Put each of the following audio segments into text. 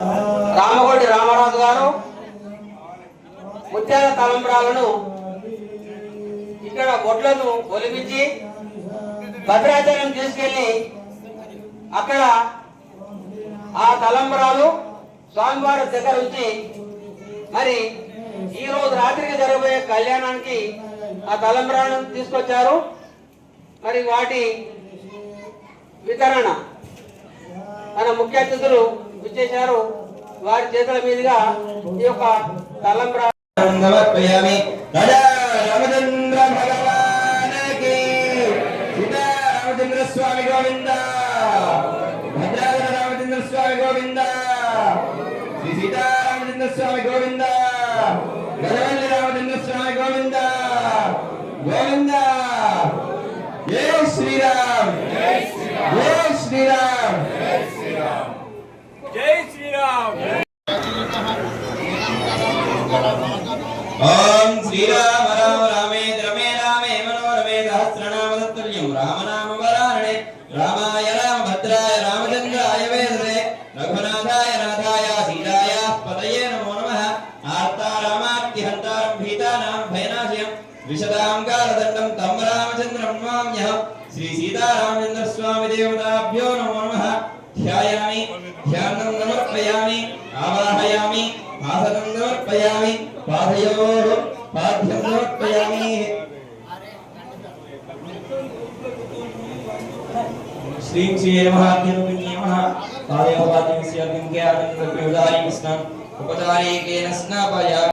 రామగోడి రామరాజు గారు ముత్యాల తలంబ్రాలను ఇక్కడ బొట్లను ఒలిపించి భద్రాచలం తీసుకెళ్ళి అక్కడ ఆ తలంబ్రాలు స్వామివారి దగ్గర ఉంచి మరి ఈ రోజు రాత్రికి జరగబోయే కళ్యాణానికి ఆ తలంబ్రాలను తీసుకొచ్చారు. మరి వాటి వితరణ మన ముఖ్య అతిథులు విచ్చేశారు. వారి చేతుల మీదుగా ఈ యొక్క తలంబ్రా సమర్పయామి. రామచంద్ర భగవానకి. సీతా రామచంద్ర స్వామి గోవింద. భద్రాచల రామచంద్ర స్వామి గోవింద. శ్రీ సీతా రామచంద్ర స్వామి గోవింద. గజవల్లి రామచంద్ర స్వామి గోవింద. గోవింద. జై శ్రీరామ్ జై శ్రీరామ్. జై శ్రీరామ్. ఓం శ్రీరామ రామ రామే రమే రామే మనోరమే సహస్రనామ తత్తుల్యం రామనామ వరాణే రామాయ రామభద్రాయ రామచంద్రాయ వేదరే రఘునాథాయ నాథాయ సీతాయ నమో నమః. భీతానాం భయనాశయం. విశదాం కాలదండం తం రామచంద్రం నమామ్యహం శ్రీ సీతారామచంద్ర స్వామి నమో నమః ధ్యాయామి ధ్యానం సమర్పయామి ఆవాహయామి ఆసనం సమర్పయామి పాదయోః పాద్యం సమర్పయామి శ్రీం శ్రీ నమః. నమః పాదయోః పాద్యం స్యాగం జ్ఞానం ప్రయోదాయి స్నానం ఉపచారేకేన స్నాపయామి.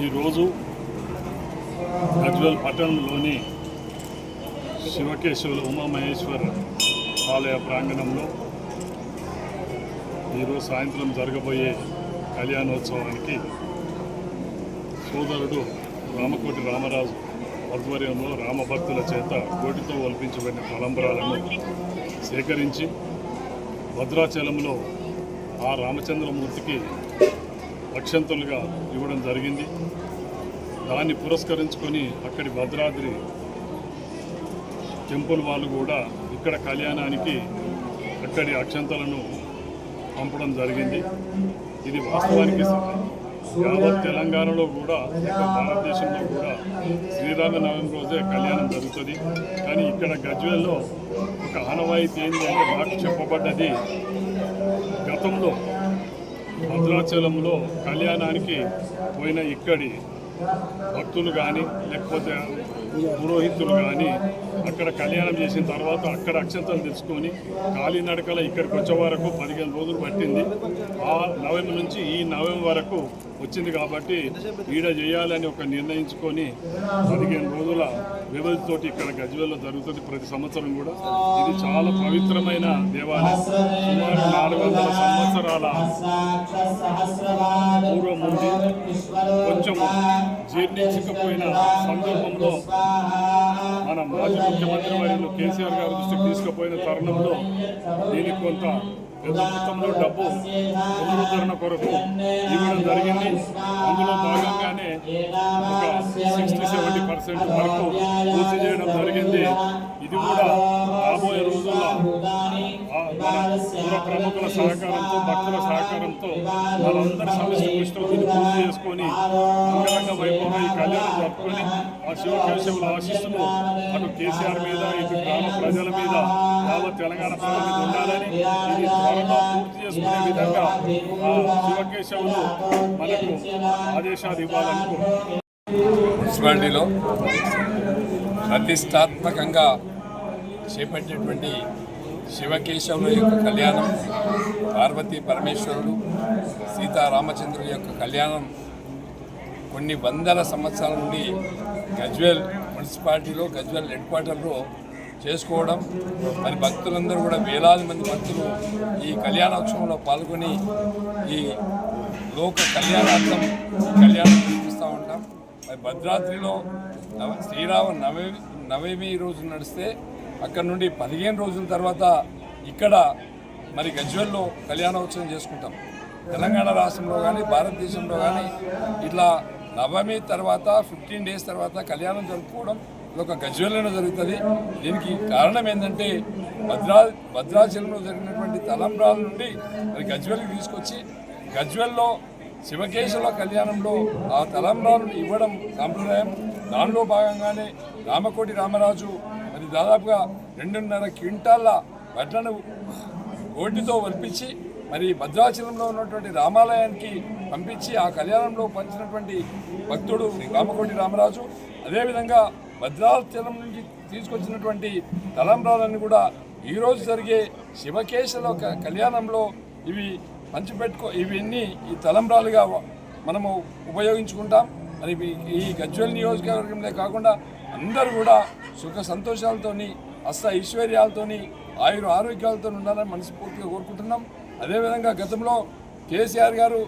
ఈరోజు అజ్వల్ పట్టణంలోని శివకేశవుల ఉమామహేశ్వర ఆలయ ప్రాంగణంలో ఈరోజు సాయంత్రం జరగబోయే కళ్యాణోత్సవానికి సోదరుడు రామకోటి రామరాజు ఆధ్వర్యంలో రామభక్తుల చేత కోటితో ఒలిపించబడిన తలంబరాలను సేకరించి భద్రాచలంలో ఆ రామచంద్రమూర్తికి అక్షంతలుగా ఇవ్వడం జరిగింది. దాన్ని పురస్కరించుకొని అక్కడి భద్రాద్రి టెంపుల్ వాళ్ళు కూడా ఇక్కడ కళ్యాణానికి అక్కడి అక్షంతలను పంపడం జరిగింది. ఇది వాస్తవానికి యావత్ తెలంగాణలో కూడా భారతదేశంలో కూడా శ్రీరామనవమి రోజే కళ్యాణం జరుగుతుంది. కానీ ఇక్కడ గజ్వేల్లో ఒక ఆనవాయితీ ఏంటి అంటే మాకు చెప్పబడ్డది. గతంలో భద్రాచలంలో కళ్యాణానికి పోయిన ఇక్కడి భక్తులు కానీ లేకపోతే పురోహితులు కానీ అక్కడ కళ్యాణం చేసిన తర్వాత అక్కడ అక్షంతలు తెలుసుకొని కాలినడకల ఇక్కడికి వచ్చే వరకు పదిహేను రోజులు పట్టింది. ఆ నవంబర్ నుంచి ఈ నవంబర్ వరకు వచ్చింది కాబట్టి ఈడ చేయాలని ఒక నిర్ణయించుకొని పదిహేను రోజుల వ్యవధితోటి ఇక్కడ గజ్వేల్లో జరుగుతుంది ప్రతి సంవత్సరం కూడా. ఇది చాలా పవిత్రమైన దేవాలయం. సుమారు నాలుగు వందల సంవత్సరాల పూర్వం ఉంది కొంచెం జీర్ణించకపోయిన సందర్భంలో మన మాజీ ముఖ్యమంత్రి వర్యులు కేసీఆర్ గారి దృష్టికి తీసుకుపోయిన తరుణంలో దీనికి కొంత పెద్ద మొత్తంలో డబ్బు పునరుద్ధరణ కొరకు ఇవ్వడం జరిగింది. అందులో భాగంగానే ఒక సిక్స్టీ సెవెంటీ పర్సెంట్ వరకు పూర్తి చేయడం జరిగింది. ఇది కూడా రాబోయే రోజుల్లో మన ప్రముఖుల సహకారంతో భక్తుల సహకారంతో వాళ్ళందరి సమస్య కృషితో దీన్ని పూర్తి చేసుకొని అంగరంగ వైభవంగా ఈ కళ్యాణం జరుపుకొని ఆ శివకేశవుల ఆశీస్సులు అటు కేసీఆర్ మీద ఇటు గ్రామ ప్రజల మీద యావత్ తెలంగాణ ప్రజల మీద ఉండాలని ఇది త్వరగా పూర్తి చేసుకునే విధంగా ఆ శివకేశవులు మనకు ఆదేశాలు ఇవ్వాలని మున్సిపాలిటీలో ప్రతిష్టాత్మకంగా చేపట్టేటువంటి శివకేశవుల యొక్క కళ్యాణం పార్వతీ పరమేశ్వరుడు సీతారామచంద్రుల యొక్క కళ్యాణం కొన్ని వందల సంవత్సరాల నుండి గజ్వేల్ మున్సిపాలిటీలో గజ్వేల్ హెడ్ క్వార్టర్లో చేసుకోవడం మరి భక్తులందరూ కూడా వేలాది మంది భక్తులు ఈ కళ్యాణోత్సవంలో పాల్గొని ఈ లోక కళ్యాణార్థం కళ్యాణం చూపిస్తూ ఉంటాం. మరి భద్రాద్రిలో నవ శ్రీరామ నవమి నవమి రోజు నడిస్తే అక్కడ నుండి పదిహేను రోజుల తర్వాత ఇక్కడ మరి గజ్వెల్లో కళ్యాణోత్సవం చేసుకుంటాం. తెలంగాణ రాష్ట్రంలో కానీ భారతదేశంలో కానీ ఇట్లా నవమి తర్వాత ఫిఫ్టీన్ డేస్ తర్వాత కళ్యాణం జరుపుకోవడం ఇది ఒక గజ్వెల్లో జరుగుతుంది. దీనికి కారణం ఏంటంటే భద్రా భద్రాచలంలో జరిగినటువంటి తలంబ్రాల నుండి మరి గజ్వెల్కి తీసుకొచ్చి గజ్వెల్లో శివకేశవ కళ్యాణంలో ఆ తలంబ్రాలను ఇవ్వడం సాంప్రదాయం. దానిలో భాగంగానే రామకోటి రామరాజు మరి దాదాపుగా రెండున్నర క్వింటాళ్ళ వడ్లను కోటితో వల్పించి మరి భద్రాచలంలో ఉన్నటువంటి రామాలయానికి పంపించి ఆ కళ్యాణంలో పంచినటువంటి భక్తుడు రామకోటి రామరాజు అదేవిధంగా భద్రాచలం నుంచి తీసుకొచ్చినటువంటి తలంబ్రాలన్నీ కూడా ఈరోజు జరిగే శివకేశల క- కళ్యాణంలో ఇవి పంచిపెట్టుకో ఇవన్నీ ఈ తలంబ్రాలుగా మనము ఉపయోగించుకుంటాం. మరి ఈ గజ్వల్ నియోజకవర్గంలో కాకుండా అందరూ కూడా సుఖ సంతోషాలతోని అస్త ఐశ్వర్యాలతోని ఆయుర ఆరోగ్యాలతో ఉండాలని మనస్ఫూర్తిగా కోరుకుంటున్నాం. అదేవిధంగా గతంలో కేసీఆర్ గారు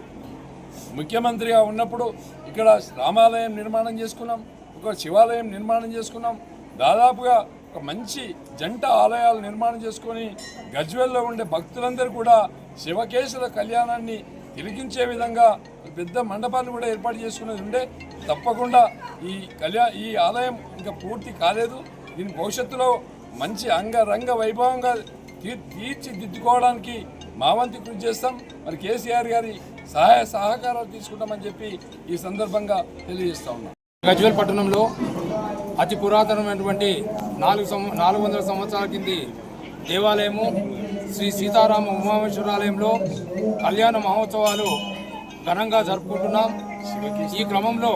ముఖ్యమంత్రిగా ఉన్నప్పుడు ఇక్కడ రామాలయం నిర్మాణం చేసుకున్నాం ఒక శివాలయం నిర్మాణం చేసుకున్నాం. దాదాపుగా ఒక మంచి జంట ఆలయాలు నిర్మాణం చేసుకొని గజ్వెల్లో ఉండే భక్తులందరూ కూడా శివకేశుల కళ్యాణాన్ని తిరిగించే విధంగా పెద్ద మండపాన్ని కూడా ఏర్పాటు చేసుకునేది ఉండే. తప్పకుండా ఈ కళ్యాణ ఈ ఆలయం ఇంకా పూర్తి కాలేదు. దీని భవిష్యత్తులో మంచి అంగరంగ వైభవంగా తీర్చిదిద్దుకోవడానికి మా వంతు కృషి చేస్తాం. మరి కేసీఆర్ గారి సహాయ సహకారాలు తీసుకుంటామని చెప్పి ఈ సందర్భంగా తెలియజేస్తా ఉన్నాం. గజ్వేల్ పట్టణంలో అతి పురాతనమైనటువంటి నాలుగు సం నాలుగు వందల సంవత్సరాల కింది దేవాలయము శ్రీ సీతారామ ఉమామేశ్వరాలయంలో కళ్యాణ మహోత్సవాలు ఘనంగా జరుపుకుంటున్నాం. ఈ క్రమంలో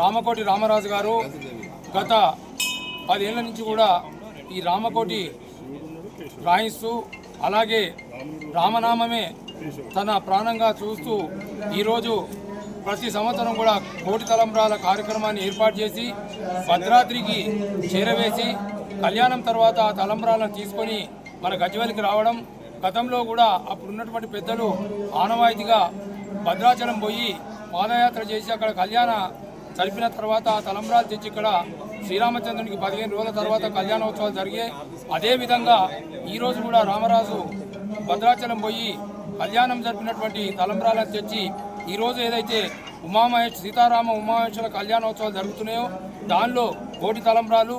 రామకోటి రామరాజు గారు గత పదేళ్ళ నుంచి కూడా ఈ రామకోటి రాయిస్తూ అలాగే రామనామమే తన ప్రాణంగా చూస్తూ ఈరోజు ప్రతి సంవత్సరం కూడా కోటి తలంబ్రాల కార్యక్రమాన్ని ఏర్పాటు చేసి భద్రాద్రికి చేరవేసి కళ్యాణం తర్వాత ఆ తలంబ్రాలను తీసుకొని మన గజ్వేల్కి రావడం గతంలో కూడా అప్పుడు ఉన్నటువంటి పెద్దలు ఆనవాయితీగా భద్రాచలం పోయి పాదయాత్ర చేసి అక్కడ కళ్యాణ కలిపిన తర్వాత ఆ తలంబ్రాలు తెచ్చి ఇక్కడ శ్రీరామచంద్రునికి పదిహేను రోజుల తర్వాత కళ్యాణోత్సవాలు జరిగాయి అదేవిధంగా ఈరోజు కూడా రామరాజు భద్రాచలం పోయి కళ్యాణం జరిపినటువంటి తలంబ్రాలను తెచ్చి ఈరోజు ఏదైతే ఉమామహేష్ సీతారామ ఉమామహేశ్వర కళ్యాణోత్సవాలు జరుగుతున్నాయో దానిలో కోటి తలంబ్రాలు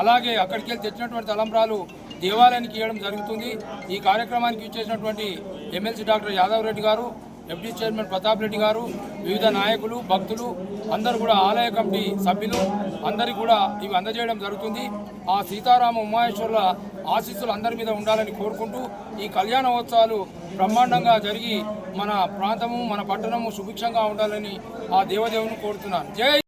అలాగే అక్కడికి వెళ్ళి తెచ్చినటువంటి తలంబ్రాలు దేవాలయానికి ఇవ్వడం జరుగుతుంది. ఈ కార్యక్రమానికి ఇచ్చేసినటువంటి ఎమ్మెల్సీ డాక్టర్ యాదవ్ రెడ్డి గారు డిప్యూటీ చైర్మన్ ప్రతాప్ రెడ్డి గారు వివిధ నాయకులు భక్తులు అందరూ కూడా ఆలయ కమిటీ సభ్యులు అందరికీ కూడా ఇవి అందజేయడం జరుగుతుంది. ఆ సీతారామ ఉమాయేశ్వరుల ఆశీస్సులు అందరి మీద ఉండాలని కోరుకుంటూ ఈ కళ్యాణోత్సవాలు బ్రహ్మాండంగా జరిగి మన ప్రాంతము మన పట్టణము సుభిక్షంగా ఉండాలని ఆ దేవదేవుని కోరుతున్నాను. జై